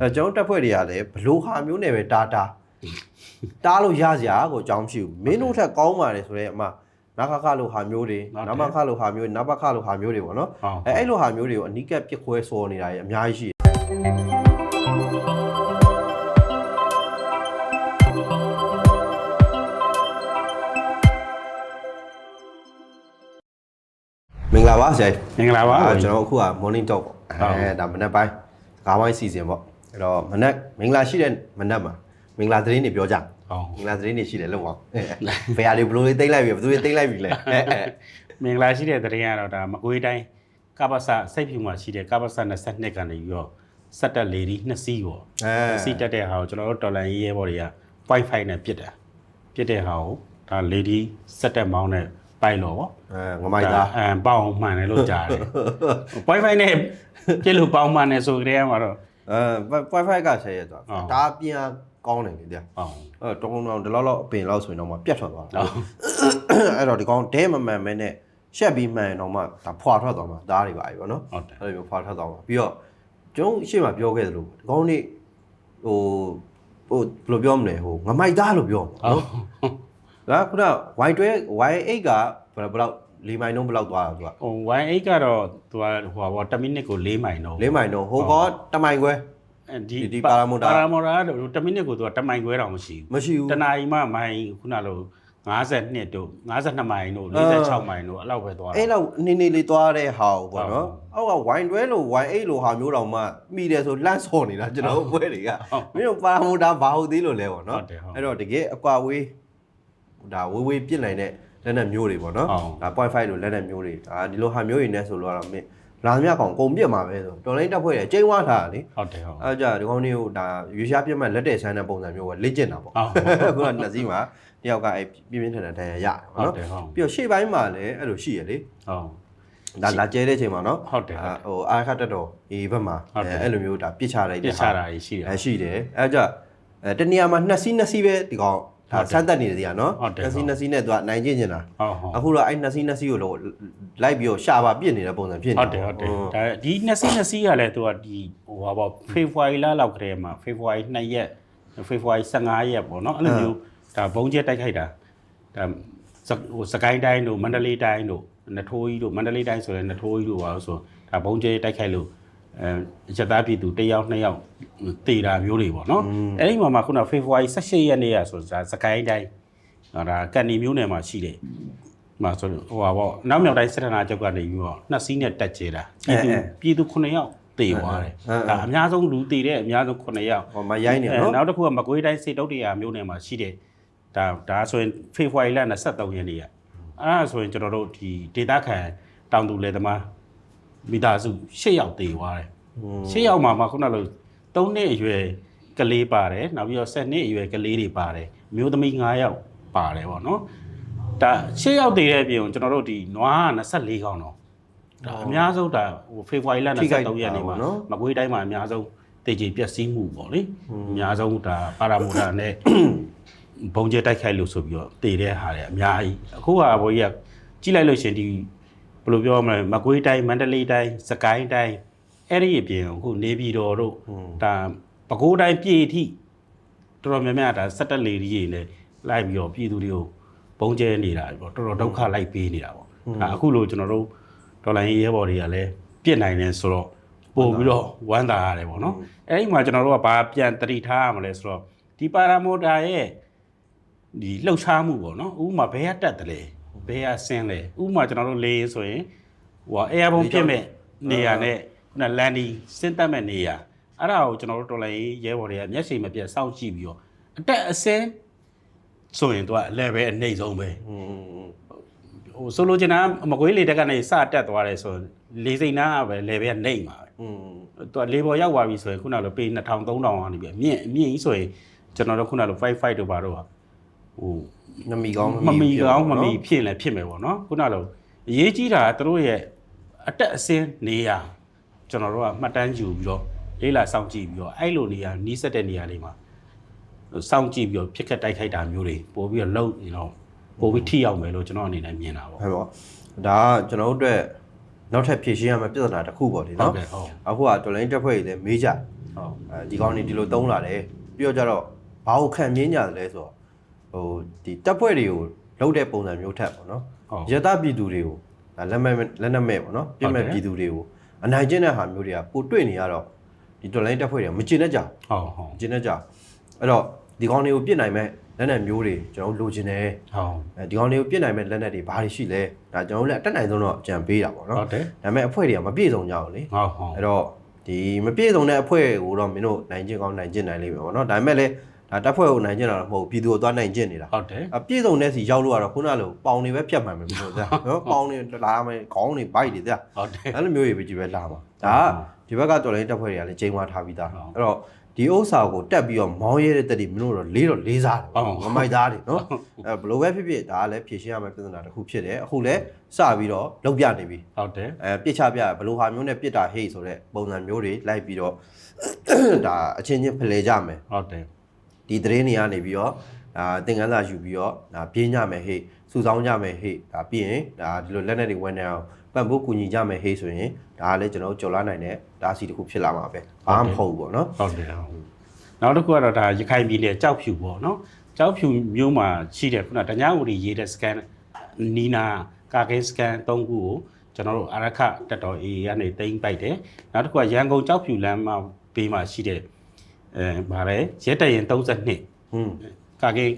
အဲကျွန်တော်တက်ဖွဲ့တွေကလည်းဘလို့ဟာမျိုးနဲ့ပဲတားတားတားလို့ရစရာကိုအကြောင်းမရှိဘူးမင်းတို့ထက်ကောင်းပါတယ်ဆိုတော့အမနာခခလို့ဟာမျိုးတွေနမခလို့ဟာမျိုးနဘခလို့ဟာမျိုးတွေပေါ့နော်ဟုတ်အဲအဲ့လိုဟာမျိုးတွေကိုအနိကပြစ်ခွဲစော်နေတာကြီးအများကြီးရှိတယ်မင်္ဂလာပါဆရာကြီးမင်္ဂလာပါအာကျွန်တော်အခုက morning talk ပေါ့အဲဒါမနက်ပိုင်းစကားပိုင်းစီစဉ်ပေါ့ အဲ့တော့မနက်မင်္ဂလာရှိတဲ့မနက်မှာမင်္ဂလာသတင်းတွေပြောကြဟုတ်မင်္ဂလာသတင်းတွေရှိတယ်လို့ပေါ့ဘယ်ဟာတွေဘလို့လေးတိတ်လိုက်ပြီဘယ်သူတွေတိတ်လိုက်ပြီလဲအဲအဲမင်္ဂလာရှိတဲ့တရင်ကတော့ဒါမကွေးတိုင်းကပ္ပစစိတ်ဖြူမှာရှိတဲ့ကပ္ပစ22ကနေပြီးတော့စက်တက်လေဒီနှစ်စီးပေါ့အဲစီတက်တဲ့ဟာကိုကျွန်တော်တို့တော်လန်ရေးရဲဘော်တွေက Wi-Fi နဲ့ပြစ်တာပြစ်တဲ့ဟာကိုဒါလေဒီစက်တက်မောင်းနဲ့ပိုက်လို့ပေါ့အဲငမိုက်သားအမ်ပေါအောင်မှန်တယ်လို့ကြားတယ် Wi-Fi နဲ့ပြစ်လို့ပေါအောင်မှန်တယ်ဆိုကြတဲ့မှာတော့ အဲ Wi-Fi ကဆဲရသွားဟုတ်ဒါပြန်ကောင်းတယ်လေတရားဟုတ်အဲတုံးတုံးဒီလောက်လောက်အပင်လောက်ဆိုရင်တော့မှပြတ်ထွက်သွားတာဟုတ်အဲ့တော့ဒီကောင်ဒဲမမှန်မဲနဲ့ရှက်ပြီးမှန်ရင်တော့မှဒါဖွာထွက်သွားမှာဒါတွေပါပြီပေါ့နော်ဟုတ်တယ်အဲ့လိုမျိုးဖွာထွက်သွားမှာပြီးတော့ကျွန်တော်ရှေ့မှာပြောခဲ့သလိုဒီကောင်နေဟိုဟိုဘယ်လိုပြောမလဲဟိုငမိုက်သားလို့ပြောမှာဟုတ်နော်ဒါခုန Y12 Y8 ကဘယ်ဘယ်လောက် ၄မိုင်နှုန်းဘယ်လောက်သွားတာသူကဟို Y8 ကတော့သူကဟိုပါ1မိနစ်ကို4မိုင်တော့၄မိုင်နှုန်းဟိုကောတမိုင်ခွဲဒီဒီ Paramotor ပါရာမိုတာကတော့1မိနစ်ကိုသူက1မိုင်ခွဲတောင်မရှိဘူးမရှိဘူးတနာရီမှမိုင်ခုနလို52တို့52မိုင်တို့46မိုင်တို့အဲ့လောက်ပဲသွားတာအဲ့လောက်နေနေလေးသွားတဲ့ဟာကိုပေါ့နော်ဟုတ်အောက်က Y12 လို့ Y8 လို့ဟာမျိုးတောင်မှမိတယ်ဆိုလန့်ဆော်နေတာကျွန်တော်တို့ဘွဲတွေကဟုတ်မင်းတို့ပါရာမိုတာဘာဟုတ်သေးလို့လဲပေါ့နော်ဟုတ်တယ်ဟုတ်အဲ့တော့တကယ်အကွာဝေးဒါဝေးဝေးပြစ်နိုင်တဲ့ လက်နက်မျိုးတွေပေါ့နော်ဟုတ်ဒါ .5 လို့လက်နက်မျိုးတွေဒါဒီလိုဟာမျိုးတွေနဲ့ဆိုလို့ကတော့မင်းလာသမျှကောင်ကုန်ပြစ်မှာပဲဆိုတော်လိုင်းတက်ဖွဲ့တယ်ကျိန်းဝါထားတာလေဟုတ်တယ်ဟုတ်အဲ့ကြဒီကောင်လေးကိုဒါရွေးရှားပြစ်မဲ့လက်တဲ့ဆန်းတဲ့ပုံစံမျိုးကလေ့ကျင့်တာပေါ့ဟုတ်ခုကနှစ်စီးမှာတယောက်ကအဲ့ပြင်းပြင်းထန်ထန်တန်ရရတယ်ပေါ့ဟုတ်နော်တယ်ဟုတ်ပြီးတော့ရှေ့ပိုင်းမှာလည်းအဲ့လိုရှိရလေဟုတ်ဒါလာကျဲတဲ့အချိန်မှာနော်ဟုတ်တယ်ဟုတ်တယ်ဟိုအာခတ်တက်တော်ဒီဘက်မှာဟုတ်တယ်အဲ့လိုမျိုးဒါပြစ်ချလိုက်ပြတဲ့စ်ချတာကြီးရှိတယ်အဲရှိတယ်အဲ့ကြအဲတနေရာမှာနှစ်စီးနှစ်စီးပဲဒီကောင် ဒါဆန်းတက်နေတယ်တရားနော်ဟုတ်တယ်နှစ်စီးနှစ်စီးနဲ့သူကနိုင်ကျင့်နေတာဟုတ်ဟုတ်အခုတော့အဲ့နှစ်စီးနှစ်စီးကိုတော့လိုက်ပြီးတော့ရှာပါပြစ်နေတဲ့ပုံစံဖြစ်နေဟုတ်တယ်ဟုတ်တယ်ဒါဒီနှစ်စီးနှစ်စီးကလည်းသူကဒီဟိုဟာပေါ့ဖေဖော်ဝါရီလလောက်ကတည်းကမှာဖေဖော်ဝါရီ2ရက်ဖေဖော်ဝါရီ15ရက်ပေါ့နော်အဲ့လိုမျိုးဒါဘုံကျဲတိုက်ခိုက်တာဒါစဟိုစကိုင်းတိုင်းတို့မန္တလေးတိုင်းတို့နထိုးကြီးတို့မန္တလေးတိုင်းဆိုရင်နထိုးကြီးတို့ပါလို့ဆိုဒါဘုံကျဲတိုက်ခိုက်လို့ အဲရသားပြည်သူတစ်ယောက်နှစ်ယောက်တေတာမျိုးတွေပေါ့နော်အဲ့ဒီမှာမှခုနဖေဖော်ဝါရီ18ရက်နေ့ရဆိုဒါစကိုင်းတိုင်းဒါကန်နီမျိုးနယ်မှာရှိတယ်မှာဆိုလို့ဟိုပါပေါ့နောက်မြောက်တိုင်းစစ်ဌာနချုပ်ကနေပြီးတော့နှစ်စီးနဲ့တက်ကျဲတာပြည်သူပြည်သူ9ယောက်တေသွားတယ်ဒါအများဆုံးလူတေတဲ့အများဆုံး9ယောက်ဟောမရိုင်းနေနော်နောက်တစ်ခုကမကွေးတိုင်းစေတုတ်တရားမျိုးနယ်မှာရှိတယ်ဒါဒါဆိုရင်ဖေဖော်ဝါရီလ23ရက်နေ့ကအဲ့ဒါဆိုရင်ကျွန်တော်တို့ဒီဒေတာခန်တောင်သူလယ်သမား မိသားစု10ယောက်တေသွားတယ်10ယောက်မှာမှခုနလို3နှစ်အရွယ်ကလေးပါတယ်နောက်ပြီးတော့10နှစ်အရွယ်ကလေးတွေပါတယ်မျိုးသမီး9ယောက်ပါတယ်ပေါ့နော်ဒါရှေ့ရောက်တည်တဲ့အပြင်ကိုကျွန်တော်တို့ဒီနွားက24ခေါင်းတော့ဒါအများဆုံးဒါဟိုဖေဖော်ဝါရီလ23ရက်နေ့မှာမကွေးတိုင်းမှာအများဆုံးတည်ကြည်ပျက်စီးမှုပေါ့လေအများဆုံးဒါပါရာမိုတာနဲ့ဘုံကျဲတိုက်ခိုက်လို့ဆိုပြီးတော့တည်တဲ့ဟာတွေအများကြီးအခုကဘိုးကြီးကကြည့်လိုက်လို့ရှရင်ဒီ ဘယ်လိုပြောမလဲမကွေးတိုင်းမန္တလေးတိုင်းစကိုင်းတိုင်းအဲ့ဒီအပြင်အခုနေပြည်တော်တို့ဒါပဲခူးတိုင်းပြည်အထိတော်တော်များများဒါစက်တက်လေကြီးတွေနဲ့လိုက်ပြီးတော့ပြည်သူတွေကိုပုံကျဲနေတာပေါ့တော်တော်ဒုက္ခလိုက်ပေးနေတာပေါ့ဒါအခုလိုကျွန်တော်တို့ဒေါ်လာရေးရဲဘော်တွေကလည်းပြစ်နိုင်တယ်ဆိုတော့ပို့ပြီးတော့ဝမ်းသာရတယ်ပေါ့နော်အဲ့ဒီမှာကျွန်တော်တို့ကဘာပြန်တတိထားရမလဲဆိုတော့ဒီပါရာမိုတာရဲ့ဒီလှုပ်ရှားမှုပေါ့နော်ဥပမာဘယ်ကတက်တယ်လဲ ဘယ်ကဆင်းလဲဥပမာကျွန်တော်တို့လေရင်ဆိုရင်ဟို air bomb ဖြစ်မဲ့နေရာနဲ့ခုန landing ဆင်းသက်မဲ့နေရာအဲ့ဒါကိုကျွန်တော်တို့တော်လိုက်ရဲဘော်တွေကမျက်စိမပြတ်စောင့်ကြည့်ပြီးတော့အတက်အစင်းဆိုရင်သူက level အနှိမ့်ဆုံးပဲဟိုဆိုလိုချင်တာမကွေးလေတက်ကနေစတက်သွားတယ်ဆိုလေစိမ့်နားကပဲ level ကနှိမ့်မှာပဲသူက level ရောက်သွားပြီဆိုရင်ခုနလိုပေး2000 3000အောင်နေပြီအမြင့်အမြင့်ကြီးဆိုရင်ကျွန်တော်တို့ခုနလို55တို့ပါတော့ဟို မမီကောင်းမမီကောင်းမမီနော်ဖြစ်လဲဖြစ်မယ်ပေါ့နော်ခုနလိုအရေးကြီးတာကသူတို့ရဲ့အတက်အစင်းနေရကျွန်တော်တို့ကမှတ်တမ်းယူပြီးတော့လေးလာစောင့်ကြည့်ပြီးတော့အဲ့လိုနေရာနီးစက်တဲ့နေရာတွေမှာစောင့်ကြည့်ပြီးတော့ဖြစ်ခက်တိုက်ခိုက်တာမျိုးတွေပို့ပြီးတော့လုံနေတော့ပို့ပြီးထိရောက်မယ်လို့ကျွန်တော်အနေနဲ့မြင်တာပေါ့ဟဲ့ပေါ့ဒါကကျွန်တော်တို့အတွက်နောက်ထပ်ဖြည့်ရှင်းရမယ့်ပြဿနာတစ်ခုပေါ့ဒီဟုတ်နော်ကဲ့ဟုတ်အခုကတော်လိုင်းတက်ဖွဲ့တွေလည်းမေးကြဟုတ်အဲဒီကောင်နေဒီလိုတုံးလာတယ်ပြီးတော့ကြတော့ဘာကိုခံမြင်ကြတယ်လဲဆိုတော့ ဟိုဒီတပ်ဖွဲ့တွေကိုလှုပ်တဲ့ပုံစံမျိုးထက်ပေါ့နော်ဟုတ်ရတပြည်သူတွေကိုဒါလက်မဲ့လက်နက်မဲ့ပေါ့နော်ပြစ်မဲ့ဟုတ်တယ်ပြည်သူတွေကိုအနိုင်ကျင့်တဲ့ဟာမျိုးတွေကပိုတွေ့နေရတော့ဒီတော်လိုင်းတပ်ဖွဲ့တွေကမကျင်တတ်ကြဘူးဟုတ်ဟုတ်မကျင်တတ်ကြဘူးအဲ့တော့ဒီကောင်တွေကိုပြစ်နိုင်မဲ့လက်နက်မျိုးတွေကျွန်တော်တို့လိုချင်တယ်ဟုတ်အဲဒီကောင်တွေကိုပြစ်နိုင်မဲ့လက်နက်တွေဘာတွေရှိလဲဒါကျွန်တော်တို့လည်းအတက်နိုင်ဆုံးတော့အကြံပေးတာပေါ့နော်ဟုတ်တယ်ဒါပေမဲ့အဖွဲ့တွေကမပြည့်စုံကြဘူးလေဟုတ်ဟုတ်အဲ့တော့ဒီမပြည့်စုံတဲ့အဖွဲ့ကိုတော့မင်းတို့နိုင်ကျင့်ကောင်းနိုင်ကျင့်နိုင်လိမ့်မယ်ပေါ့နော်ဒါပေမဲ့လည်း ဒါတပ်ဖွဲ့ကိုနိုင်ကျင့်တာတော့မဟုတ်ဘူးပြည်သူကိုသွားနိုင်ကျင့်နေတာဟုတ်တယ်အပြည့်စုံတဲ့စီရောက်လို့ကတော့ခုနလိုပေါင်တွေပဲဖြတ်မှန်မယ်မဟုတ်ဗျာနော်ပေါင်တွေလာမယ်ခေါင်းတွေဘိုက်တွေဗျာဟုတ်တယ်အဲ့လိုမျိုးတွေပဲကြည့်ပဲလာမှာဒါကဒီဘက်ကတော်လိုင်းတပ်ဖွဲ့တွေကလည်းချိန်ဝါထားပြီးသားဟုတ်အဲ့တော့ဒီဥစ္စာကိုတက်ပြီးတော့မောင်းရဲတဲ့တက်တွေမင်းတို့တော့လေးတော့လေးစားတယ်ဟုတ်မမိုက်သားတွေနော်အဲ့ဘယ်လိုပဲဖြစ်ဖြစ်ဒါကလည်းဖြေရှင်းရမယ့်ပြဿနာတစ်ခုဖြစ်တယ်အခုလည်းစပြီးတော့လောက်ပြနေပြီဟုတ်တယ်အဲပြစ်ချပြဘယ်လိုဟာမျိုးနဲ့ပြစ်တာဟေ့ဆိုတဲ့ပုံစံမျိုးတွေလိုက်ပြီးတော့ဒါအချင်းချင်းဖလှယ်ကြမယ်ဟုတ်တယ် ဒီသတင်းတွေကနေပြီးတော့ဒါသင်ခန်းစာယူပြီးတော့ဒါပြင်းကြမယ်ဟေ့စုဆောင်းကြမယ်ဟေ့ဒါပြီးရင်ဒါဒီလိုလက်နက်တွေဝင်နေအောင်ပံ့ပိုးကူညီကြမယ်ဟေ့ဆိုရင်ဒါကလည်းကျွန်တော်တို့ကြော်လာနိုင်တဲ့ဒါစီတစ်ခုဖြစ်လာမှာပဲဘာမှမဟုတ်ဘူးပေါ့နော်ဟုတ်တယ်ဟုတ်နောက်တစ်ခုကတော့ဒါရခိုင်ပြည်နယ်ကြောက်ဖြူပေါ့နော်ကြောက်ဖြူမျိုးမှာရှိတယ်ခုနတညာဝတီရေးတဲ့ scan နီနာကာကင်းစကန်၃ခုကိုကျွန်တော်တို့အာရခတက်တော် AA ကနေတိမ့်ပိုက်တယ်နောက်တစ်ခုကရန်ကုန်ကြောက်ဖြူလမ်းမှာဘေးမှာရှိတဲ့ အဲဗါလဲရဲတရင်32ဟွန်းကာကင်း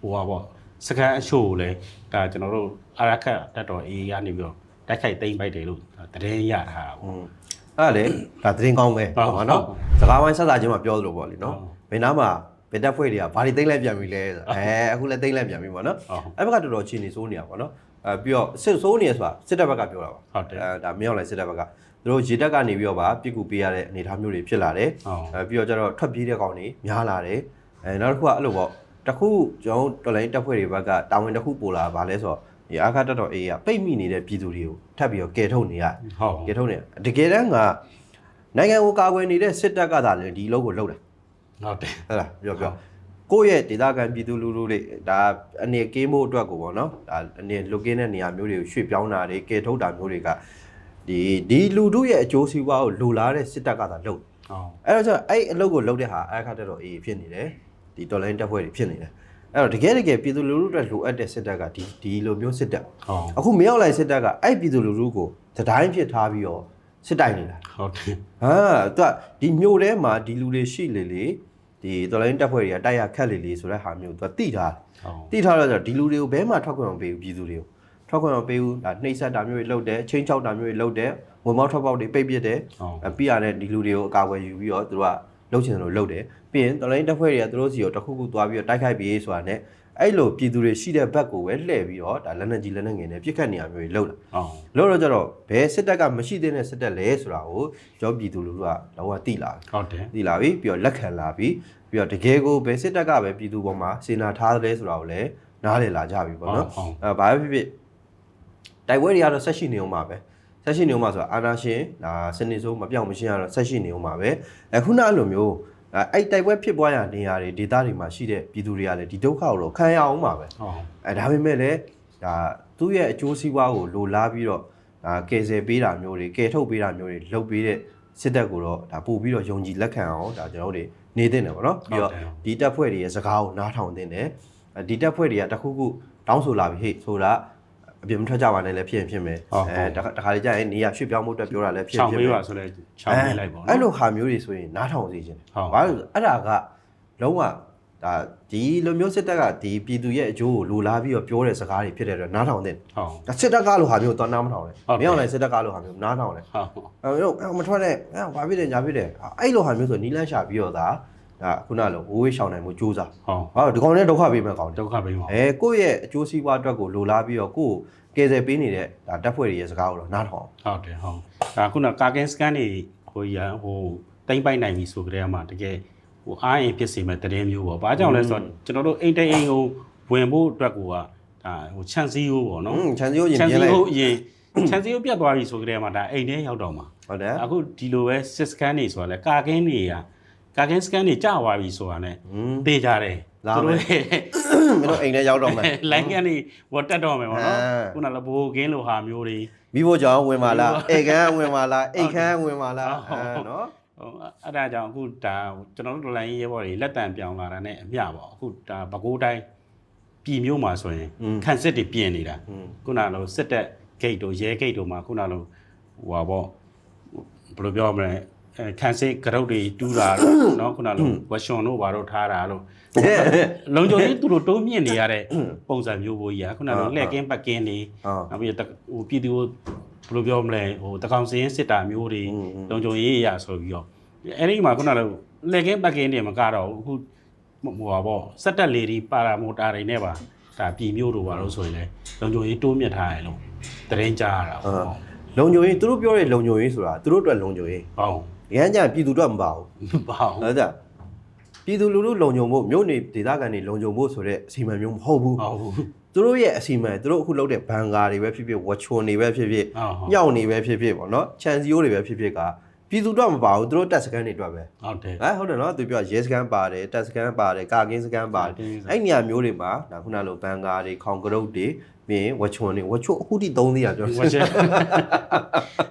ဟိုပါပေါ့စကန်အချို့ကိုလည်းဒါကျွန်တော်တို့အာရခတက်တော် AA ကနေပြီးတော့တိုက်ခိုက်တိမ့်ပိုက်တယ်လို့သတင်းရထားတာဟပေါ့ွန်းအဲ့ဒါလေဒါသတင်းကောင်းပဲဟုတ်ဟုတ်နော်စကားဝိုင်းဆက်စာချင်းမှာပြောသလိုပေါ့လीနော်ဟုတ်ဘယ်နားမှာဘယ်တပ်ဖွဲ့တွေကဘာတွေသိမ့်လိုက်ပြန်ပြီလဲဆိုအဲအခုလည်းသိမ့်လိုက်ပြန်ပြီပေါ့နော်ဟုတ်အဲ့ဘက်ကတော်တော်ချင်းနေစိုးနေတာပေါ့နော် အဲပြီးတော့စစ်စိုးနေရဆိုတာစစ်တပ်ဘက်ကပြောတာပါဟုတ်တယ်အဲဒါမင်းအောင်လိုက်စစ်တပ်ဘက်ကသူတို့ရေတပ်ကနေပြီးတော့ပါပြစ်ကူပေးရတဲ့အနေအထားမျိုးတွေဖြစ်လာတယ်ဟုတ်အဲပြီးတော့ကျတော့ထွက်ပြေးတဲ့ကောင်တွေများလာတယ်အဲနောက်တစ်ခုကအဲ့လိုပေါ့တစ်ခုကျွန်တော်တို့တော်လိုင်းတပ်ဖွဲ့တွေဘက်ကတာဝန်တစ်ခုပို့လာတာဗာလဲဆိုတော့ဒီအာခတ်တက်တော်အေးကပိတ်မိနေတဲ့ပြည်သူတွေကိုထပ်ပြီးတော့ကယ်ထုတ်နေရဟုတ်ကယ်ထုတ်နေရတကယ်တမ်းကနိုင်ငံကိုကာကွယ်နေတဲ့စစ်တပ်ကသာလည်းဒီလုံးကိုလှုပ်တာဟုတ်တယ်ဟုတ်လားပြောပြော ကိုယ့်ရဲ့ဒေသခံပြည်သူလူထုတွေဒါအနေကင်းဖို့အတွက်ကိုပေါ့နော်ဒါအနေလုတ်ကင်းတဲ့နေရာမျိုးတွေကိုရွှေ့ပြောင်းတာတွေကယ်ထုတ်တာမျိုးတွေကဒီဒီလူထုရဲ့အကျိုးစီးပွားကိုလိုလားတဲ့စစ်တပ်ကသာလှုပ်ဟုတ်အဲ့တော့ကျတော့အဲ့အလုပ်ကိုလုပ်တဲ့ဟာအခါတက်တော့အေးဖြစ်နေတယ်ဒီတော်လိုင်းတက်ဖွဲ့တွေဖြစ်နေတယ်အဲ့တော့တကယ်တကယ်ပြည်သူလူထုအတွက်လိုအပ်တဲ့စစ်တပ်ကဒီဒီလိုမျိုးစစ်တပ်ဟုတ်အခုမရောက်လိုက်စစ်တပ်ကအဲ့ပြည်သူလူထုကိုသတိုင်းဖြစ်ထားပြီးတော့စစ်တိုင်နေတာဟုတ်တယ်ဟာသူကဒီမြို့ထဲမှာဒီလူတွေရှိလေလေ ဒီတော်လိုင်းတက်ဖွဲ့တွေကတိုက်ရခက်လေလေဆိုတဲ့ဟာမျိုးသူကတိထားတယ်ဟုတ်တိထားတော့ကျတော့ဒီလူတွေကိုဘဲမှထောက်ခွင့်မပေးဘူးပြည်သူတွေကိုထောက်ခွင့်မပေးဘူးဒါနှိမ့်ဆက်တာမျိုးတွေလုပ်တယ်ချင်းချောက်တာမျိုးတွေလုပ်တယ်ဝင်မောက်ထွက်ပေါက်တွေပိတ်ပစ်တယ်ဟုတ်အပြရတဲ့ဒီလူတွေကိုအကာအကွယ်ယူပြီးတော့သူတို့ကလှုပ်ချင်တယ်လို့လှုပ်တယ်ပြီးရင်တော်လိုင်းတက်ဖွဲ့တွေကသူတို့စီကိုတစ်ခုခုသွားပြီးတော့တိုက်ခိုက်ပြီးဆိုတာနဲ့ အဲ့လိုပြည်သူတွေရှိတဲ့ဘက်ကိုပဲလှည့်ပြီးတော့ဒါလက်နက်ကြီးလက်နက်ငယ်နဲ့ပြစ်ခတ်နေရမျိုးတွေလှုပ်တာဟုတ်လှုပ်တော့ကျတော့ဘယ်စစ်တပ်ကမရှိသေးတဲ့စစ်တပ်လဲဆိုတာကိုကျောပြည်သူလူထုကလောကတိလာပြီဟုတ်တယ်တိလာပြီပြီးတော့လက်ခံလာပြီပြီးတော့တကယ်ကိုဘယ်စစ်တပ်ကပဲပြည်သူပေါ်မှာစေနာထားတယ်ဆိုတာကိုလည်းနားလည်လာကြပြီပေါ့နော်ဟုတ်အဲဘာပဲဖြစ်ဖြစ်တိုက်ပွဲတွေကတော့ဆက်ရှိနေအောင်ပါပဲဆက်ရှိနေအောင်ပါဆိုတာအာနာရှင်ဒါစနေစိုးမပြောင်းမရှင်းရတော့ဆက်ရှိနေအောင်ပါပဲအခုနအဲ့လိုမျိုး အဲအဲ့တိုက်ပွဲဖြစ်ပွားရနေရာတွေဒေသတွေမှာရှိတဲ့ပြည်သူတွေကလည်းဒီဒုက္ခကိုတော့ခံရအောင်ပါပဲဟုတ်အဲဒါပေမဲ့လည်းဒါသူ့ရဲ့အကျိုးစီးပွားကိုလိုလားပြီးတော့ဒါကယ်ဆယ်ပေးတာမျိုးတွေကယ်ထုတ်ပေးတာမျိုးတွေလုပ်ပေးတဲ့စစ်တပ်ကိုတော့ဒါပို့ပြီးတော့ယုံကြည်လက်ခံအောင်ဒါကျွန်တော်တို့တွေနေတဲ့တယ်ပေါ့နော်ပြီးတော့ဒီတပ်ဖွဲ့တွေရဲ့စကားကိုနားထောင်တင်တယ်အဲဒီတပ်ဖွဲ့တွေကတခုခုတောင်းဆိုလာပြီဟေ့ဆိုတာ အပြင်မထွက်ကြပါနဲ့လည်းဖြစ်ရင်ဖြစ်မယ်အဲတခါတခါလေကြာရင်နေရရွှေ့ပြောင်းမှုအတွက်ပြောတာလည်းဖြစ်ချောရင်င်းဖြစ်ပေးမယ်ပါဆိုလဲချောင်းပေးလိုက်ပေါ့နော်အဲ့လိုဟာမျိုးတွေဆိုရင်နားထောင်စေခြင်းဟုတ်ဘာလို့လဲဆိုအဲ့ဒါကလုံးဝဒါဒီလိုမျိုးစစ်တပ်ကဒီပြည်သူရဲ့အကျိုးကိုလိုလားပြီးတော့ပြောတဲ့စကားတွေဖြစ်တဲ့အတွက်နားထောင်တဲ့ဟုတ်ဒါစစ်တပ်ကလိုဟာမျိုးတော့နားမထောင်နဲ့ဟုတ်တယ်မင်းအောင်လည်းစစ်တပ်ကလိုဟာမျိုးနားထောင်တယ်ဟုတ်အဲ့တော့အဲ့မထွက်နဲ့အဲ့ဘာဖြစ်တယ်ညာဖြစ်တယ်အဲ့လိုဟာမျိုးဆိုနီးလန်းရှာပြီးတော့ဒါ ဒါခုနလိုဝိုးဝေးရှောင်နိုင်မှုစူးစမ်းဟုတ်ဟာဒီကောင်နဲ့ဒုက္ခပေးမဲ့ကောင်ဒုက္ခပေးပါအဲကိုယ့်ရဲ့အကျိုးစီးပွားအတွက်ကိုလိုလားပြီးတော့ကိုယ့်ကိုကယ်ဆယ်ပေးနေတဲ့ဒါတပ်ဖွဲ့တွေရဲ့စကားကိုတော့နားထောင်ဟုတ်တယ်ဟုတ်ဒါခုနကာကင်စကန်တွေဟိုရဟိုတိမ့်ပိုက်နိုင်ပြီဆိုကြတဲ့မှာတကယ်ဟိုအားရင်ဖြစ်စေမဲ့တည်င်းမျိုးပေါ့ဘာကြောင့်လဲဆိုတော့ကျွန်တော်တို့အိမ်တိတ်အိမ်ကိုဝင်ဖို့အတွက်ကိုကဒါဟိုခြံစည်းရိုးပေါ့နော်ဟွန်းခြံစည်းရိုးရင်ခြံပြစင်းည်းလိုက်ရိုးအရင်ခြံစည်းရိုးပြတ်သွားပြီဆိုကြတဲ့မှာဒါအိမ်ထဲရောက်တော့မှာဟုတ်တယ်အခုဒီလိုပဲစစ်စကန်တွေဆိုတာလဲကာကင်းတွေက ကာကင်းစကန်တွေကြာသွားပြီဆိုတာ ਨੇ ဟွန်း တေးကြတယ် လာမယ် တို့ရဲ့ မင်းတို့အိမ်ထဲရောက်တော့မယ် လိုင်းကန်တွေဝတ်တက်တော့မယ်ပေါ့နော် အဲ ခုနကဘိုးကင်းလိုဟာမျိုးတွေ မိဖို့ကြောင့်ဝင်ပါလား မိဖို့ အိတ်ခမ်းဝင်ပါလားအိတ်ခမ်းဝင်ပါလား ဟုတ် အဲနော် ဟိုအဲ့ဒါကြောင့်အခုဒါကျွန်တော်တို့လိုင်းရဲဘော်တွေလက်တံပြောင်းလာတာနဲ့အမျှပေါ့အခုဒါဘကိုးတိုင်းပြည်မျိုးမှာဆိုရင်ခန့်စစ်တွေပြင်နေတာ อืม ခုနလိုစစ်တက်ဂိတ်တို့ရဲဂိတ်တို့မှာခုနလိုဟိုပါပေါ့ဘယ်လိုပြောမလဲ အဲခန့်စစ်ကရုတ်တွေတူးတာလို့เนาะခုနလိုဝက်ရှွန်တို့ဘာတို့ထားတာလို့လုံခြုံရေးသူတို့တိုးမြင့်နေရတဲ့ပုံစံမျိုးဘိုးကြီးอ่ะခုနလိုလှည့်ကင်းပတ်ကင်းတွေ အာ နောက်ပြီးတော့တဟိုပြည်သူကိုဘယ်လိုပြောမလဲဟိုတကောင်စင်းစစ်တာမျိုးတွေ อืมอืม လုံခြုံရေးအရာဆိုပြီးတော့အဲ့ဒီမှာခုနကလက်ကင်းပက်ကင်းတွေမကတော့ဘူးအခုဟိုပါပေါ့စက်တက်လေဒီပါရာမိုတာတွေနဲ့ပါဒါပြည်မျိုးတို့ပါလို့ဆိုရင်လေလုံခြုံရေးတိုးမြင့်ထားရလို့တရင်ကြားရတာပေါ့ လုံခြုံရေးသူတို့ပြောတဲ့လုံခြုံရေးဆိုတာသူတို့အတွက်လုံခြုံရေး ဟုတ် ရမ်းကြပြည်သူတို့မပါဘူးဘာဟုတ်အဲ့ဒါပြည်သူလူထုလုံခြုံဖို့မြို့နေဒေသခံတွေလုံခြုံဖို့ဆိုတဲ့အစီအမံမျိုးမဟုတ်ဘူးဟုတ်ဟုတ်သူတို့ရဲ့အစီအမံသူတို့အခုလုပ်တဲ့ဘန်ကာတွေပဲဖြစ်ဖြစ်ဝက်ချွန်တွေပဲဖြစ်ဖြစ်ဟုတ်ညောင်နေပဲဖြစ်ဖြစ်ပေါ့နော်ခြံစည်းရိုးတွေပဲဖြစ်ဖြစ်ကပြည်သူတို့မပါဘူးသူတို့တက်စကန်တွေအတွက်ပဲဟုတ်တယ်အဲဟုတ်တယ်နော်သူပြောရဲစကန်ပါတယ်တက်စကန်ပါတယ်ကာကင်းစကန်ပါတယ်ကာကင်းစကန်အဲ့နေရာမျိုးတွေမှာဒါခုနလိုဘန်ကာတွေခေါင်ကရုတ်တွေပြီးရင်ဝက်ချွန်တွေဝက်ချွန်အခုထိသုံးသေးတာပြောဝက်ချက်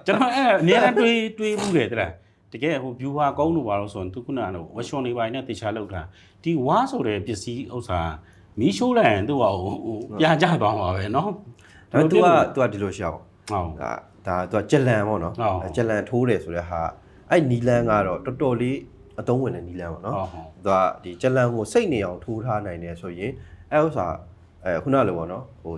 ကျွန်တော်အဲ့အများနဲ့တွေးတွေးမှုတယ်တဲ့ တကယ်ဟို viewer ကောင်းလို့ပါလို့ဆိုရင်သူခုနကဝက်ရှွန်တွေပိုင်းနဲ့တေချာလောက်တာဒီဝါဆိုတဲ့ပစ္စည်းဥစ္စာမီးရှိုးလိုက်ရင်သူကဟိုဟိုပြာကြသွားမှာပဲเนาะ ဒါ तू က तू ကဒီလိုရှောက် ဟုတ် ဒါဒါ तू ကကြက်လန်ပေါ့နော် ဟုတ် အဲကြက်လန်ထိုးတယ်ဆိုတဲ့ဟာအဲ့နီလန်ကတော့တော်တော်လေးအသုံးဝင်တဲ့နီလန်ပေါ့နော် ဟုတ်ဟုတ် သူကဒီကြက်လန်ကိုစိတ်နေအောင်ထိုးထားနိုင်တယ်ဆိုရင်အဲ့ဥစ္စာအဲခုနလိုပေါ့နော်ဟို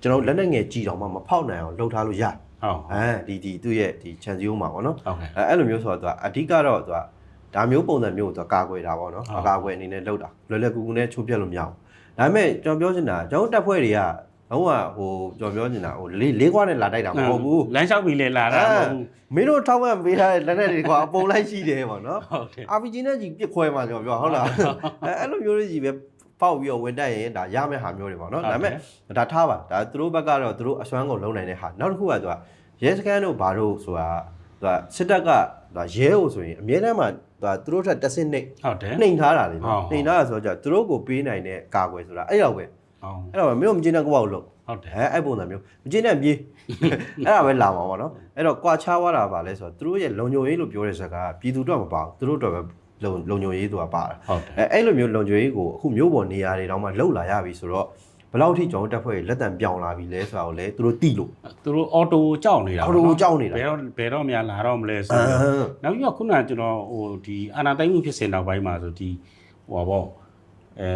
ကျွန်တော်လက်နဲ့ငယ်ကြည်တော်မှမဖောက်နိုင်အောင်လှုပ်ထားလို့ရ ဟုတ်အဲဒီဒီသူ့ရဲ့ဒီခြံစည်းရိုးမှာပေါ့နော်ဟုတ်ကဲ့အဲအဲ့လိုမျိုးဆိုတော့သူကအဓိကတော့သူကဒါမျိုးပုံစံမျိုးကိုသူကကာကွယ်တာပေါ့နော်ဟုတ်အကာကွယ်အနေနဲ့လှုပ်တာလွယ်လွယ်ကူကူနဲ့ချိုးပြတ်လို့မရဘူးဒါပေမဲ့ကျွန်တော်ပြောချင်တာကျွန်တော်တို့တပ်ဖွဲ့တွေကတော့ဟိုကျွန်တော်ပြောချင်တာဟိုလေးလေးခွားနဲ့လာတိုက်တာမဟုတ်ဘူးလမ်းလျှောက်ပြီးလေလာတာမဟုတ်ဘူးမင်းတို့ထောက်မှန်ပေးထားတဲ့လက်နဲ့တွေကအပုံလိုက်ရှိတယ်ပေါ့နော်ဟုတ်တယ် RPG နဲ့ကြီးပြစ်ခွဲမှာကျွန်တော်ပြောဟုတ်လားအဲအဲ့လိုမျိုးလေးကြီးပဲ ပေါက်ပြီးတော့ဝင်တက်ရင်ဒါရမယ့်ဟာမျိုးတွေပေါ့နော်ဒါပေမဲ့ဒါထားပါဒါသူတို့ဘက်ကတော့သူတို့အစွမ်းကုန်လုံးနိုင်တဲ့ဟာနောက်တစ်ခုကသူကရဲစခန်းတို့ဘာတို့ဆိုတာသူကစစ်တပ်ကဒါရဲကိုဆိုရင်အမြဲတမ်းမှသူကသူတို့ထက်တက်စစ်နှိမ့်ဟုတ်တယ်နှိမ်ထားတာလေနော်ဟုတ်နှိမ်ထားတာဆိုတော့သူတို့ကိုပေးနိုင်တဲ့ကာကွယ်ဆိုတာအဲ့တော့ပဲဟုတ်အဲ့တော့မင်းတို့မကျင်းတဲ့ကောက်လို့ဟုတ်တယ်အဲအဲ့ပုံစံမျိုးမကျင်းတဲ့ပြေးအဲ့ဒါပဲလာမှာပေါ့နော်အဲ့တော့ကွာခြားသွားတာပါလဲဆိုတော့သူတို့ရဲ့လုံခြုံရေးလို့ပြောတဲ့ဇာတ်ကပြည်သူတော့မပါဘူးသူတို့တော့ပဲ လုံလုံခြုံရေးသူကပါတာဟုတ်တယ်အဲအဲ့လိုမျိုးလုံခြုံရေးကိုအခုမျိုးပေါ်နေရာတွေတောင်မှလှုပ်လာရပြီဆိုတော့ဘယ်လောက်ထိကျွန်တော်တက်ဖွဲ့လက်တံပြောင်းလာပြီလဲဆိုတာကိုလည်းသူတို့သိလို့သူတို့အော်တိုကြောက်နေတာအော်တိုကြောက်နေတာဘယ်တော့ဘယ်တော့မှလာတော့မလဲအဆိုတော့မ်နောက်ပြီးတော့ခုနကကျွန်တော်ဟိုဒီအာနာတိုင်းမှုဖြစ်စဉ်နောက်ပိုင်းမှာဆိုဒီဟိုပါပေါ့အဲ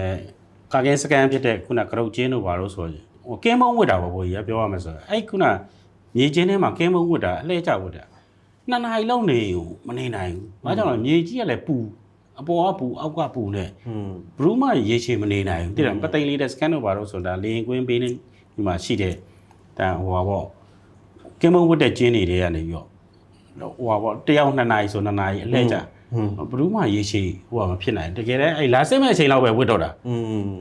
ကာကင်းစကန်ဖြစ်တဲ့ခုနကရုတ်ချင်းတို့ဘာလို့ဆိုရင်ဟိုကင်းမုံဝစ်တာပေါ့ဘိုးကြီးကပြောရမယ်ဆိုတော့အဲ့ခုနမြေချင်းထဲမှာကင်းမုံဝစ်တာအလှည့်ကျဝစ်တာ နှစ်နာရီလောက်နေဟိုမနေနိုင်ဘူး။ဘာကြောင့်လဲမြေကြီးကလည်းပူအပေါ်ကပူအောက်ကပူနဲ့ဟွန်းဘရူးမရေချေမနေနိုင်ဘူးတိတယ်ပသိမ်လေးတဲ့စကန်တို့ဘာလို့ဆိုတာလေရင်ကွင်းပေးနေဒီမှာရှိတဲ့တန်ဟိုပါပေါ့ကင်းမုံဝတ်တဲ့ကျင်းတွေတွေကနေပြီးတော့ဟိုပါပေါ့တယောက်နှစ်နာရီဆိုနှစ်နာရီအလှည့်ကြဟွန်းဘရူးမရေချေဟိုကမဖြစ်နိုင်တကယ်တည်းအဲ့လာစစ်မဲ့အချိန်လောက်ပဲဝတ်တော့တာอืม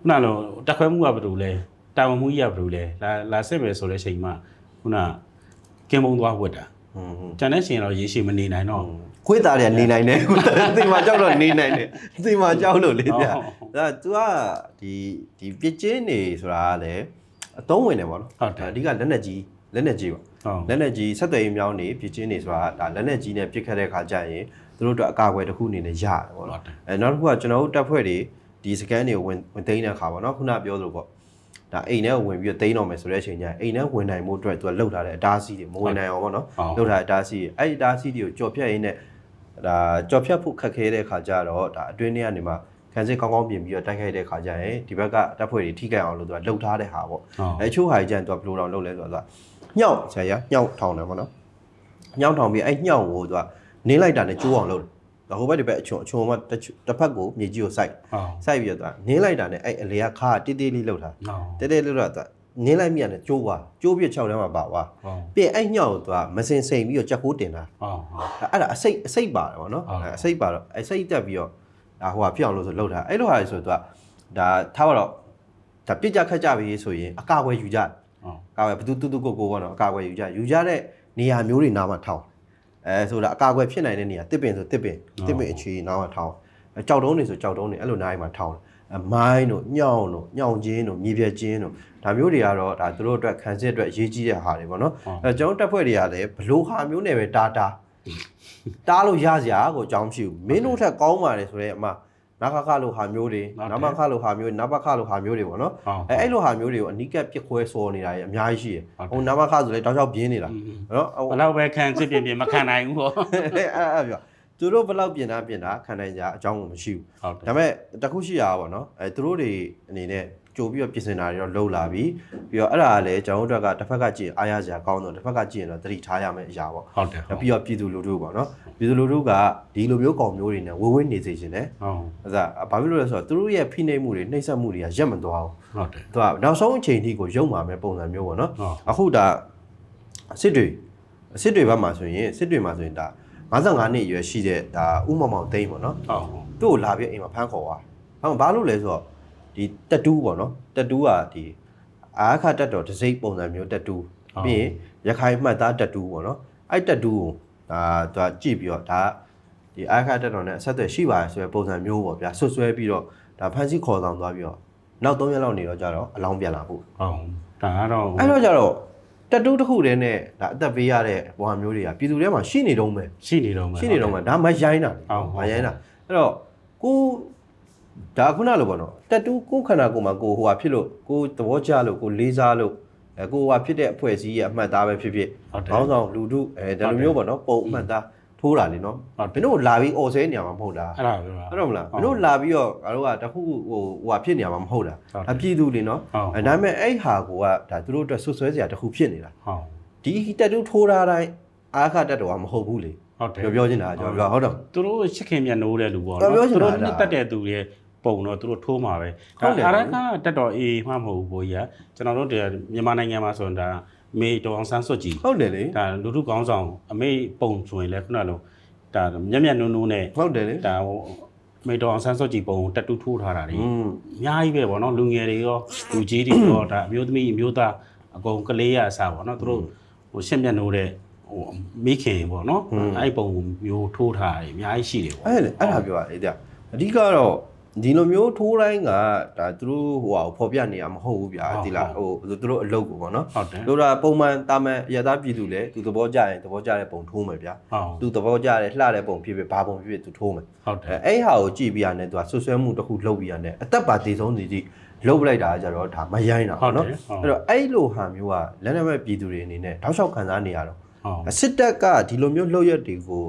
ခုနလိုတက်ခွဲမှုကဘယ်လိုလဲတာဝန်မှုကြီးကဘယ်လိုလဲလာလာစစ်ပဲဆိုတဲ့ချိန်မှာခုနကင်းမုံသွားဝတ်တာဟွန်းဟွန်း ကျန်တဲ့ချိန်တော့ရေချေမနေနိုင်တော့ခွေးသားတွေကနေနိုင်တယ်သင်မှာကြောက်တော့နေနိုင်တယ်သင်မှာကြောက်လို့လေဗျာဟုတ်ဒါ तू ကဒီဒီပြစ်ချင်းနေဆိုတာကလည်းအသုံးဝင်တယ်ပေါ့နော်ဟုတ်တယ်အဓိကလက်နဲ့ကြီးလက်နဲ့ကြီးပေါ့ဟုတ်လက်နဲ့ကြီးဆက်သွယ်ရေးမြောင်းနေပြစ်ချင်းနေဆိုတာဒါလက်နဲ့ကြီးနဲ့ပြစ်ခတ်တဲ့ခါကျရင်သူတို့အတွက်အကာအကွယ်တစ်ခုအနေနဲ့ရတယ်ပေါ့ဟုတ်နော်တယ်အဲနောက်တစ်ခုကကျွန်တော်တို့တပ်ဖွဲ့တွေဒီစကန်တွေကိုဝင်ဝင်သိမ်းတဲ့ခါပေါ့နော်ခုနပြောသလိုပေါ့ ဒါအိမ်ထဲကိုဝင်ပြီးတော့တိန်းတော့မယ်ဆိုတဲ့အချိန်ကျရင်အိမ်ထဲဝင်နိုင်မှုအတွက်သူကလှုပ်ထားတဲ့အတားအဆီးတွေမဝင်နိုင်အောင်ပေါ့နော်လှုပ်ထားတဲ့အတားအဆီးတွေအဲ့ဒီအတားအဆီးတွေကိုကြော်ဖြတ်ရင်းနဲ့ဒါကြော်ဖြတ်ဖို့ခက်ခဲတဲ့ခါကျတော့ဒါအတွင်းထဲကနေမှခံစစ်ကောင်းကောင်းပြင်ပြီးတော့တိုက်ခိုက်တဲ့ခါကျရင်ဒီဘက်ကတပ်ဖွဲ့တွေထိခိုက်အောင်လို့သူကလှုပ်ထားတဲ့ဟာပေါ့အဲချိုးဟာကြီးကျရင်သူကဘယ်လိုတောင်လှုပ်လဲဆိုတော့ညောင်းဆရာညောင်းထောင်တယ်ပေါ့နော်ညောင်းထောင်ပြီးအဲညောင်းကိုသူကနင်းလိုက်တာနဲ့ကျိုးအောင်လှုပ်တယ် ဟိုဘက်ဒီဘက်အချုံအချုံမှာတစ်ဖက်ကိုမြေကြီးကိုစိုက်စိုက်ပြီးတော့နင်းလိုက်တာနဲ့အဲ့အလေကခါတေးသေးလေးလှုပ်တာတေးသေးလှုပ်တာနင်းလိုက်မိရတယ်ကျိုးွာကျိုးပြ6တန်းမှာပါွာပြည့်အဲ့ညောက်ကိုသူကမစင်စိန်ပြီးတော့ချက်ခိုးတင်တာအဲ့ဒါအစိတ်အစိတ်ပါတယ်ဗောနော်အစိတ်ပါတော့အစိတ်တက်ပြီးတော့ဒါဟိုဟာပြောင်းလို့ဆိုလှုပ်တာအဲ့လိုဟာဆိုသူကဒါထားပါတော့ဒါပြစ်ကြခတ်ကြပြီဆိုရင်အကာအကွယ်ယူကြအကာအကွယ်ဘသူတူတူကိုကိုပေါ့နော်အကာအကွယ်ယူကြယူကြတဲ့နေရာမျိုးတွေနားမှာထောင်း အဲဆိုတာအကာအကွယ်ဖြစ်နိုင်တဲ့နေရာတစ်ပင်ဆိုတစ်ပင်တစ်ပင်အခြေနားမှာထောင်းအဲကြောက်တုံးတွေဆိုကြောက်တုံးတွေအဲ့လိုနားမှာထောင်းအမိုင်းတို့ညောင်းတို့ညောင်ချင်းတို့မြေပြက်ချင်းတို့ဒါမျိုးတွေကတော့ဒါသူတို့အတွက်ခံစစ်အတွက်အရေးကြီးတဲ့ဟာတွေပေါ့နော်အဲကျွန်တော်တို့တက်ဖွဲ့တွေကလည်းဘလို့ဟာမျိုးနဲ့ပဲတာတာတားလို့ရစရာကိုအကြောင်းမရှိဘူးမင်းတို့ထက်ကောင်းပါတယ်ဆိုတော့အမ နာခခလို့ဟာမျိုးတွေနမခလို့ဟာမျိုးနဘခလို့ဟာမျိုးတွေပေါ့နော်ဟုတ်အဲအဲ့လိုဟာမျိုးတွေကိုအနီးကပ်ပြစ်ခွဲစော်နေတာကြီးအများကြီးရှိတယ်ဟိုနမခဆိုလေတောက်ချောက်ပြင်းနေတာနော်ဟိုဘယ်တော့ပဲခံစစ်ပြင်ပြင်မခံနိုင်ဘူးပေါ့အဲ့အဲ့ပြောသူတို့ဘယ်လောက်ပြင်တာပြင်တာခံနိုင်ကြအကြောင်းကိုမရှိဘူးဟုတ်တယ်ဒါပေမဲ့တစ်ခုရှိရပါဘောနော်အဲသူတို့တွေအနေနဲ့ ကြိုပြီးတော့ပြင်ဆင်တာတွေတော့လှုပ်လာပြီပြီးတော့အဲ့ဒါကလည်းကျွန်တော်တို့အတွက်ကတစ်ဖက်ကကြည့်ရင်အားရစရာကောင်းတော့တစ်ဖက်ကကြည့်ရင်တော့သတိထားရမယ့်အရာပေါ့ဟုတ်တယ်ဟုတ်ပြီးတော့ပြည်သူလူထုပေါ့နော်ပြည်သူလူထုကဒီလိုမျိုးကောင်မျိုးတွေနဲ့ဝေဝေးနေစေချင်တယ်ဟုတ်အဲ့ဒါဘာဖြစ်လို့လဲဆိုတော့သူတို့ရဲ့ဖိနှိပ်မှုတွေနှိပ်စက်မှုတွေကရက်မသွားဘူးဟုတ်တယ်သူကနောက်ဆုံးအချိန်ထိကိုရုံမာမဲ့ပုံစံမျိုးပေါ့နော်ဟုတ်အခုဒါစစ်တွေစစ်တွေဘက်မှာဆိုရင်စစ်တွေမှာဆိုရင်ဒါ55နှစ်အရွယ်ရှိတဲ့ဒါဥမမောင်သိန်းပေါ့နော်ဟုတ်ဟုတ်သူ့ကိုလာပြီးအိမ်မှာဖမ်းခေါ်သွား။ဟုတ်ဘာလို့လဲဆိုတော့ ဒီတက်တူးပေါ့နော်တက်တူးကဒီအာခတက်တော်ဒစိမ့်ပုံစံမျိုးတက်တူးပြီးရင်ရခိုင်မှတ်သားတက်တူးပေါ့နော်အဲ့တက်တူးကိုဒါသူကကြည့်ပြီးတော့ဒါဒီအာခတက်တော်နဲ့အဆက်အသွယ်ရှိပါတယ်ဆိုတဲ့ပုံစံမျိုးပေါ့ဗျာဆွဆွဲပြီးတော့ဒါဖမ်းဆီးခေါ်ဆောင်သွားပြီးတော့နောက်3ရက်လောက်နေတော့ကြတော့အလောင်းပြန်လာဖို့ဟုတ်ဒါကတော့အဲ့တော့ကြတော့တက်တူးတစ်ခုတည်းနဲ့ဒါအသက်ပေးရတဲ့ဘဝမျိုးတွေကပြည်သူထဲမှာရှိနေတုံးပဲရှိနေတော့မယ်ရှိနေတော့မှဒါမရိုင်းတာဟုတ်ဟုတ်မရိုင်းတာအဲ့တော့ကို ဒါခုနလိုပေါ့နော်တက်တူးကိုခန္ဓာကိုယ်မှာကိုဟိုဟာဖြစ်လို့ကိုသဘောကျလို့ကိုလေးစားလို့အဲကိုဟိုဟာဖြစ်တဲ့အဖွဲ့အစည်းရဲ့အမှတ်သားပဲဖြစ်ဖြစ်ဟုတ်တယ်ခေါင်းဆောင်လူထုအဲဒါလိုမျိုးပေါ့နော်ပုံအမှတ်သားထိုးတာလေနော်ဟုတ်မင်းတို့လာပြီးអော်ဆဲနေရမှာမဟုတ်လားအဲ့ဒါပြောတာအဲ့တော့မလားမင်းတို့လာပြီးတော့ငါတို့ကတခုဟိုဟိုဟာဖြစ်နေရမှာမဟုတ်လားဟုတ်တယ်ဒါပြည်သူလေနော်ဟုတ်အဲဒါပေမဲ့အဲ့ဟာကိုကဒါသူတို့အတွက်ဆွဆွဲစရာတခုဖြစ်နေတာဟုတ်ဒီတက်တူးထိုးထားတိုင်းအာခတက်တော်ကမဟုတ်ဘူးလေဟုတ်တယ်ပြောပြောချင်တာကကျွန်တော်ပြောဟုတ်တော့သူတို့ချစ်ခင်မြတ်နိုးတဲ့လူပေါ့ဟုတ်နော်ပြောချင်သူတာတို့ဒါနှစ်သက်တဲ့သူရဲ့ ပုံတော့သူတို့ထိုးမှာပဲဟုတ်တယ်အာရကတက်တော်အေးမှမဟုတ်ဘူးဘိုးကြီးကကျွန်တော်တို့တည်းမြန်မာနိုင်ငံမှာဆိုရင်ဒါမေတော်အောင်ဆန်းစွတ်ကြီးဟုတ်တယ်လေဒါလူထုကောင်းဆောင်အမေပုံဆိုရင်လည်းခုနကလိုဒါမျက်မျက်နှုံနှုံနဲ့ဟုတ်တယ်လေဒါဟိုမေတော်အောင်ဆန်းစွတ်ကြီးပုံကိုတက်တူးထိုးထားတာလေอืมအများကြီးပဲပေါ့နော်လူငယ်တွေရောလူကြီးတွေရောဒါအမျိုးသမီးအမျိုးသားအကုန်ကလေးရအစားပေါ့နော်သူတို့ဟိုရှင်းမျက်နှိုးတဲ့ဟိုမိခင်ပေါ့နော်အဲ့ပုံမျိုးထိုးထားတယ်အများကြီးရှိတယ်ပေါ့အဲ့လေအဲ့ဒါပြောရလေတဲ့အဓိကတော့ ဒီလိုမျိုးထိုးတိုင်းကဒါသူတို့ဟိုဟာကိုဖော်ပြနေရမဟုတ်ဘူးဗျာဒီလားဟိုသူတို့အလုပ်ကိုပေါ့နော်ဟုတ်တယ်တို့တာပုံမှန်တာမန်ရသားပြည်သူလေသူသဘောကျရင်သဘောကျတဲ့ပုံထိုးမယ်ဗျာဟုတ်သူသဘောကျတဲ့လှတဲ့ပုံဖြစ်ဖြစ်ဘာပုံဖြစ်ဖြစ်သူထိုးမယ်ဟုတ်တယ်အဲအဲ့ဟာကိုကြည့်ပြီးရတယ်သူကဆွဆွဲမှုတစ်ခုလုပ်ပြီးရတယ်အသက်ပါတည်ဆုံးစီစီလုပ်ပလိုက်တာကြတော့ဒါမရိုင်းတာဟုတ်ပေါ့တယ်နော်ဟုတ်အဲ့တော့အဲ့လိုဟာမျိုးကလက်နက်မဲ့ပြည်သူတွေအနေနဲ့တောက်လျှောက်ခံစားနေရတော့ဟုတ်စစ်တပ်ကဒီလိုမျိုးလှုပ်ရက်တွေကို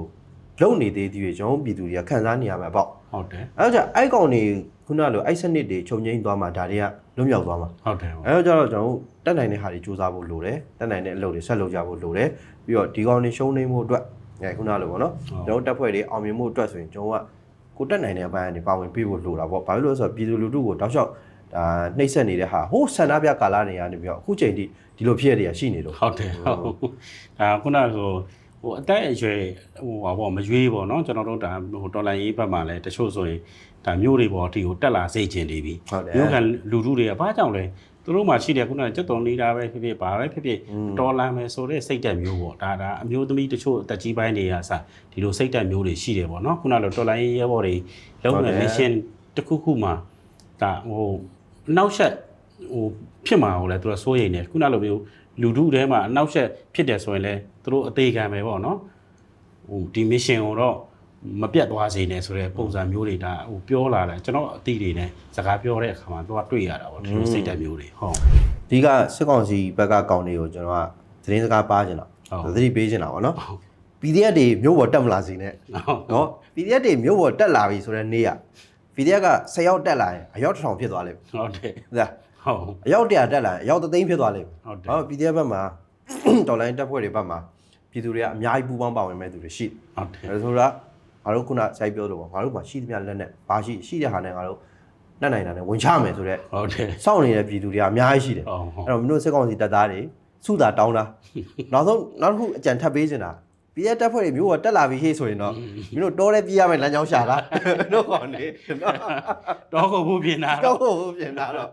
လုံနေသေးသေးကျွန်တော်တို့ပြည်သူတွေကခံစားနေရမှာပေါ့ဟုတ်တယ်အဲ့တော့じゃအဲ့ကောင်တွေခုနလိုအဲ့စနစ်တွေချုပ်ငိမ့်သွားမှာဒါတွေကလွတ်မြောက်သွားမှာဟုတ်တယ်အဲ့တော့ကြတော့ကျွန်တော်တို့တက်နိုင်တဲ့ဟာတွေစူးစမ်းဖို့လိုတယ်တက်နိုင်တဲ့အလုပ်တွေဆက်လုပ်ကြဖို့လိုတယ်ပြီးတော့ဒီကောင်တွေရှုံးနေမှုအတွက်အဲခုနလိုပေါ့နော်ကျွန်တော်တို့တက်ဖွဲ့တွေအောင်မြင်မှုအတွက်ဆိုရင်ကျွန်တော်ကကိုတက်နိုင်တဲ့အပိုင်းကနေပါဝင်ပေးဖို့လိုတာပေါ့ဘာဖြစ်လို့လဲဆိုတော့ပြည်သူလူထုကိုတောက်လျှောက်ဒါနှိပ်စက်နေတဲ့ဟာဟိုးဆန္ဒပြကာလနေရနေပြီးတော့အခုချိန်ထိဒီလိုဖြစ်ရတဲ့ရှိနေလို့ဟုတ်တယ်ဟုတ်ဒါခုနကဆိုဟို အသက်အရွယ်ဟိုဟာပေါ့မရွေးပေါ့နော်ကျွန်တော်တို့ဒါဟိုတော်လိုင်းရေးဘက်မှာလည်းတချို့ဆိုရင်ဒါမျိုးတွေပေါ့အတီကိုတက်လာစေချင်နေပြီဟုတ်တယ်မျိုးကလူထုတွေကဘာကြောင့်လဲသူတို့မှရှိတယ်ခုနကစက်တော်နေတာပဲဖြစ်ဖြစ်ဘာပဲဖြစ်ဖြစ်တော်လာမယ်ဆိုတဲ့စိတ်တက်မျိုးပေါ့ဒါဒါအမျိုးသမီးတချို့အသက်ကြီးပိုင်းတွေကစဒီလိုစိတ်တက်မျိုးတွေရှိတယ်ပေါ့နော်ခုနကတော်လိုင်းရေးရဲဘော်တွေလုံးဝ mission တစ်ခုခုမှဒါဟိုနောက်ဆက်ဟိုဖြစ်မှာကိုလည်းသူကစိုးရိမ်နေခုနလိုမျိုးလူထုထဲမှာအနောက်ဆက်ဖြစ်တယ်ဆိုရင်လည်း သူတို့အသေးခံပဲပေါ့နော်ဟိုဒီ mission ကိုတော့မပြတ်သွားစေနဲ့ဆိုတဲ့ပုံစံမျိုးတွေဒါဟိုပြောလာတယ်ကျွန်တော်အသည့်တွေနဲ့စကားပြောတဲ့အခါမှာသူကတွေ့ရတာပေါ့ဒီလိုစိတ်ဓာတ်မျိုးတွေဟုတ်ဒီကစစ်ကောင်စီဘက်ကကောင်တွေကိုကျွန်တော်ကသတင်းစကားပါချင်တာဟုတ်သတိပေးချင်တာပေါ့နော် PDF တွေမြို့ပေါ်တက်မလာစေနဲ့ဟုတ်နော် PDF တွေမြို့ပေါ်တက်လာပြီဆိုတဲ့နေ့က PDF က10ရောက်တက်လာရင်အယောက်1000ဖြစ်သွားလိမ့်မယ်ဟုတ်တယ်ဟုတ်လားဟုတ်အယောက်100တက်လာရင်အယောက်3သိန်းဖြစ်သွားလိမ့်မယ်ဟုတ်တယ်ဟော PDF ဘက်မှာတော်လိုင်းတက်ဖွဲ့တွေဘက်မှာ ပြည်သူတွေကအများကြီးပူးပေါင်းပါဝင်မဲ့သူတွေရှိဟုတ်တယ်တယ်ဒါဆိုတော့ငါတို့ခုနစိုက်ပြောလို့ပေါ့ငါတို့မှာရှိသမျှလက်နဲ့ဘာရှိရှိတဲ့ဟာနဲ့ငါတို့နှက်နိုင်တာနဲ့ဝင်ချမယ်ဆိုတော့ဟုတ်တယ်စောင့်နေတဲ့ပြည်သူတွေကအများကြီးရှိတယ်ဟုတ်ဟုတ်အဲ့တော့မင်းတို့စစ်ကောင်စီတပ်သားတွေစုတာတောင်းတာနောက်ဆုံးနောက်တစ်ခုအကြံထပ်ပေးချင်တာ ပြည်ရဲ့တပ်ဖွဲ့တွေမျိုးကတက်လာပြီဟေ့ဆိုရင်တော့မင်းတို့တောထဲပြေးရမယ်လမ်းကြောင်းရှာတာတို့ကောင်နေနော်တော့ကိုဘူးပြင်တာတော့ဟုတ်ပြင်တာတော့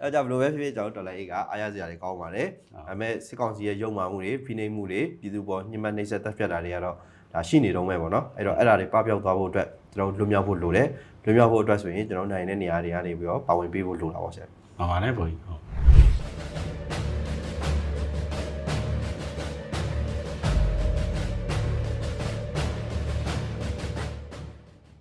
အဲ့ကြောင့်ဘယ်လိုပဲဖြစ်ဖြစ်ကျွန်တော်တော်လိုက်အေးကအားရစရာတွေကောင်းပါတယ်ဒါပေမဲ့စစ်ကောင်စီရဲ့ရုံမာမှုတွေဖိနှိပ်မှုတွေပြည်သူပေါ်ညှဉ်းပန်းနှိပ်စက်တပ်ဖြတ်တာတွေကတော့ဒါရှိနေတော့မဲ့ပေါ့နော်အဲ့တော့အဲ့ဒါတွေပပျောက်သွားဖို့အတွက်ကျွန်တော်လွတ်မြောက်ဖို့လိုတယ်လွတ်မြောက်ဖို့အတွက်ဆိုရင်ကျွန်တော်နိုင်တဲ့နေရာတွေကနေပြီးတော့ပါဝင်ပေးဖို့လိုတာပေါ့ဆရာပါပါလေဘုန်းကြီးဟုတ်